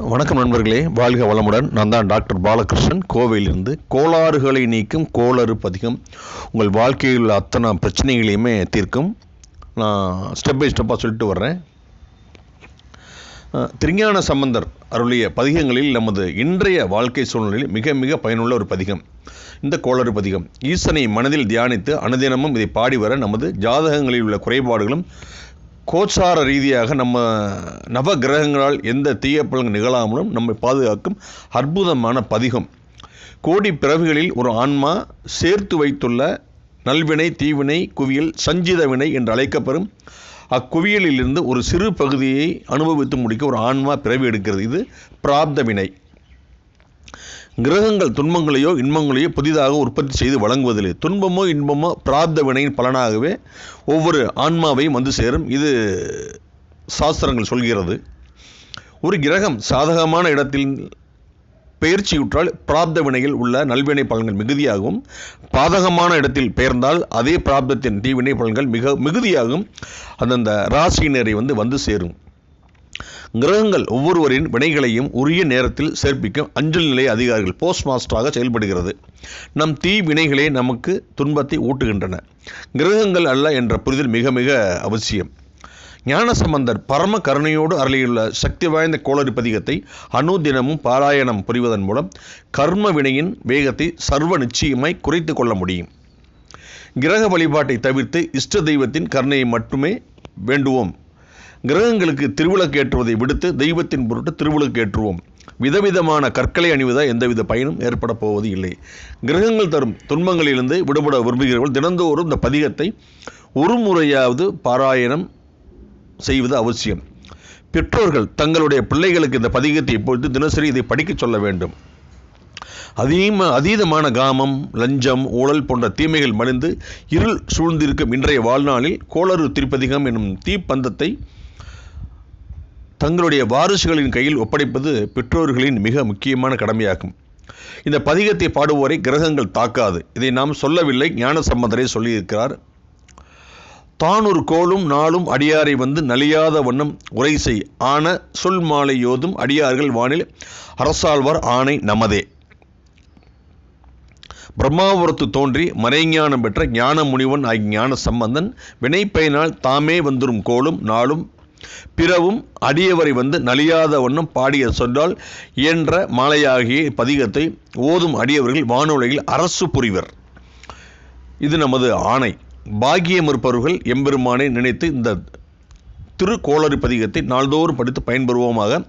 வணக்கம் நண்பர்களே. வாழ்க வளமுடன். நான் தான் டாக்டர் பாலகிருஷ்ணன். கோவையிலிருந்து கோளாறுகளை நீக்கும் கோளறு பதிகம். உங்கள் வாழ்க்கையில் உள்ள அத்தனை பிரச்சனைகளையுமே தீர்க்கும். நான் ஸ்டெப் பை ஸ்டெப்பாக சொல்லிட்டு வர்றேன். திருஞான சம்பந்தர் அருளிய பதிகங்களில் நமது இன்றைய வாழ்க்கை சூழ்நிலையில் மிக மிக பயனுள்ள ஒரு பதிகம். இந்த கோளறு பதிகம். ஈசனை மனதில் தியானித்து அனுதினமும் இதை பாடி வர நமது ஜாதகங்களில் உள்ள குறைபாடுகளும் கோச்சார ரீதியாக நம்ம நவ கிரகங்களால் எந்த தீய நிகழாமலும் நம்மை பாதுகாக்கும் அற்புதமான பதிகம். கோடி பிறவிகளில் ஒரு ஆன்மா சேர்த்து வைத்துள்ள நல்வினை தீவினை குவியல் சஞ்சித வினை என்று அழைக்கப்பெறும். அக்குவியலிலிருந்து ஒரு சிறு பகுதியை அனுபவித்து முடிக்க ஒரு ஆன்மா பிறவி எடுக்கிறது. இது பிராப்த வினை. கிரகங்கள் துன்பங்களையோ இன்பங்களையோ புதிதாக உற்பத்தி செய்து வழங்குவதில்லை. துன்பமோ இன்பமோ பிராப்த வினையின் பலனாகவே ஒவ்வொரு ஆன்மாவையும் வந்து சேரும். இது சாஸ்திரங்கள் சொல்கிறது. ஒரு கிரகம் சாதகமான இடத்தில் பெயர்ச்சியுற்றால் பிராப்த வினையில் உள்ள நல்வினை பலன்கள் மிகுதியாகவும் பாதகமான இடத்தில் பெயர்ந்தால் அதே பிராப்தத்தின் தீவினை பலன்கள் மிக மிகுதியாகவும் அந்தந்த ராசியினரை வந்து வந்து சேரும். கிரகங்கள் ஒவ்வொருவரின் வினைகளையும் உரிய நேரத்தில் சேர்ப்பிக்கும் அஞ்சல் நிலைய அதிகாரிகள் போஸ்ட் மாஸ்டராக செயல்படுகிறது. நம் தீ வினைகளே நமக்கு துன்பத்தை ஊட்டுகின்றன. கிரகங்கள் அல்ல என்ற புரிதல் மிக மிக அவசியம். ஞானசம்பந்தர் பரம கருணையோடு அருளியுள்ள சக்தி வாய்ந்த கோளறு பதிகத்தை அனுதினமும் பாராயணம் புரிவதன் மூலம் கர்ம வினையின் வேகத்தை சர்வ நிச்சயமாய் குறைத்து கொள்ள முடியும். கிரக வழிபாட்டை தவிர்த்து இஷ்ட தெய்வத்தின் கருணையை மட்டுமே வேண்டுவோம். கிரகங்களுக்கு திருவிளக்கு ஏற்றுவதை விடுத்து தெய்வத்தின் பொருட்டு திருவிளக்கு ஏற்றுவோம் விதவிதமான கற்களை அணிவதால் எந்தவித பயனும் ஏற்பட போவது இல்லை. கிரகங்கள் தரும் துன்பங்களிலிருந்து விடுபட விரும்புகிறவர்கள் தினந்தோறும் இந்த பதிகத்தை ஒரு முறையாவது பாராயணம் செய்வது அவசியம். பெற்றோர்கள் தங்களுடைய பிள்ளைகளுக்கு இந்த பதிகத்தை இப்பொழுது தினசரி இதை படிக்கச் சொல்ல வேண்டும். அதீம அதீதமான காமம் லஞ்சம் ஊழல் போன்ற தீமைகள் மலிந்து இருள் சூழ்ந்திருக்கும் இன்றைய வாழ்நாளில் கோளறு திருப்பதிகம் எனும் தீப்பந்தத்தை தங்களுடைய வாரிசுகளின் கையில் ஒப்படைப்பது பெற்றோர்களின் மிக முக்கியமான கடமையாகும். இந்த பதிகத்தை பாடுவோரை கிரகங்கள் தாக்காது. இதை நாம் சொல்லவில்லை ஞான சம்பந்தரை சொல்லியிருக்கிறார். தான் ஒரு கோளும் நாளும் அடியாரை வந்து நலியாத வண்ணம் உரை செய். ஆன சொல் மாலை யோதும் அடியார்கள் வானில் அரசாழ்வார் ஆணை நமதே. பிரம்மாபுரத்து தோன்றி மறைஞானம் பெற்ற ஞான முனிவன் ஆகிய ஞான சம்பந்தன் வினைப்பயனால் தாமே வந்துரும் கோளும் நாளும் பிறவும் அடியவரை வந்து நலியாத வண்ணம் பாடிய சொன்னால் இயன்ற மாலையாகிய பதிகத்தை ஓதும் அடியவர்கள் வானொலியில் அரசு புரிவர். இது நமது ஆணை. பாகியம் இருப்பவர்கள் எம்பெருமானை நினைத்து இந்த திருக்கோளறு பதிகத்தை நாள்தோறும் படித்து பயன்பெறுவோமாக.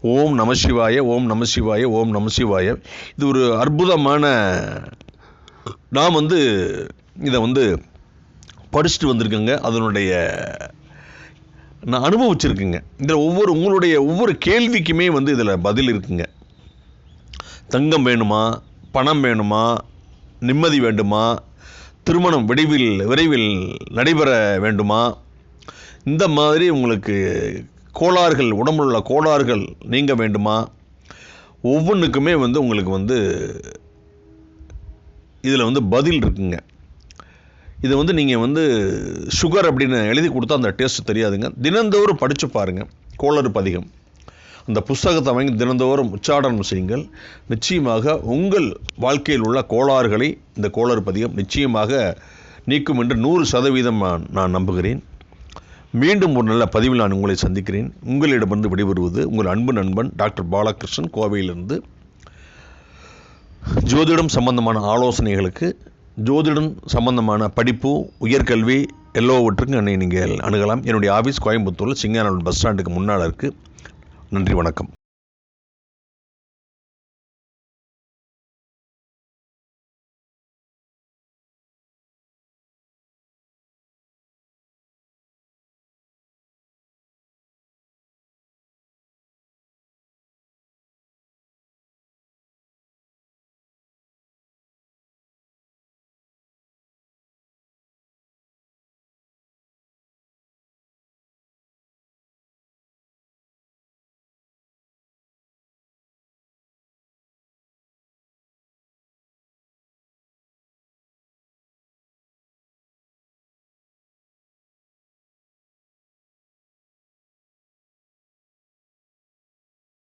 ஓம் நம சிவாய ஓம் நம சிவாய ஓம் நம சிவாய. இது ஒரு அற்புதமான நான் வந்து இதை வந்து படிச்சுட்டு வந்திருக்கேங்க. அதனுடைய நான் அனுபவிச்சிருக்குங்க. இதில் ஒவ்வொரு உங்களுடைய ஒவ்வொரு கேள்விக்குமே வந்து இதில் பதில் இருக்குங்க. தங்கம் வேணுமா? பணம் வேணுமா? நிம்மதி வேண்டுமா? திருமணம் விரைவில் விரைவில் நடைபெற வேண்டுமா? இந்த மாதிரி உங்களுக்கு கோளாறுகள் உடம்புல உள்ள கோளாறுகள் நீங்க வேண்டுமா? ஒவ்வொன்றுக்குமே வந்து உங்களுக்கு வந்து இதில் வந்து பதில் இருக்குங்க. இதை வந்து நீங்கள் வந்து சுகர் அப்படின்னு எழுதி கொடுத்தா அந்த டேஸ்ட் தெரியாதுங்க. தினந்தோறும் படித்து பாருங்கள் கோளறு பதிகம் அந்த புஸ்தகத்தை வாங்கி தினந்தோறும் உச்சாடனம் செய்யுங்கள். நிச்சயமாக உங்கள் வாழ்க்கையில் உள்ள கோளாறுகளை இந்த கோளறு பதிகம் நிச்சயமாக நீக்கும் என்று நூறு சதவீதம் நான் நான் நம்புகிறேன். மீண்டும் ஒரு நல்ல பதிவில் நான் உங்களை சந்திக்கிறேன். உங்களிடமிருந்து விடைபெறுவது உங்கள் அன்பு நண்பன் டாக்டர் பாலகிருஷ்ணன் கோவையிலிருந்து. ஜோதிடம் சம்பந்தமான ஆலோசனைகளுக்கு ஜோதிடம் சம்பந்தமான படிப்பு உயர்கல்வி எல்லாவற்றுக்கும் என்னை நீங்கள் அணுகலாம். என்னுடைய ஆஃபீஸ் கோயம்புத்தூரில் சிங்கானூர் பஸ் ஸ்டாண்டுக்கு முன்னால் இருக்குது நன்றி வணக்கம்.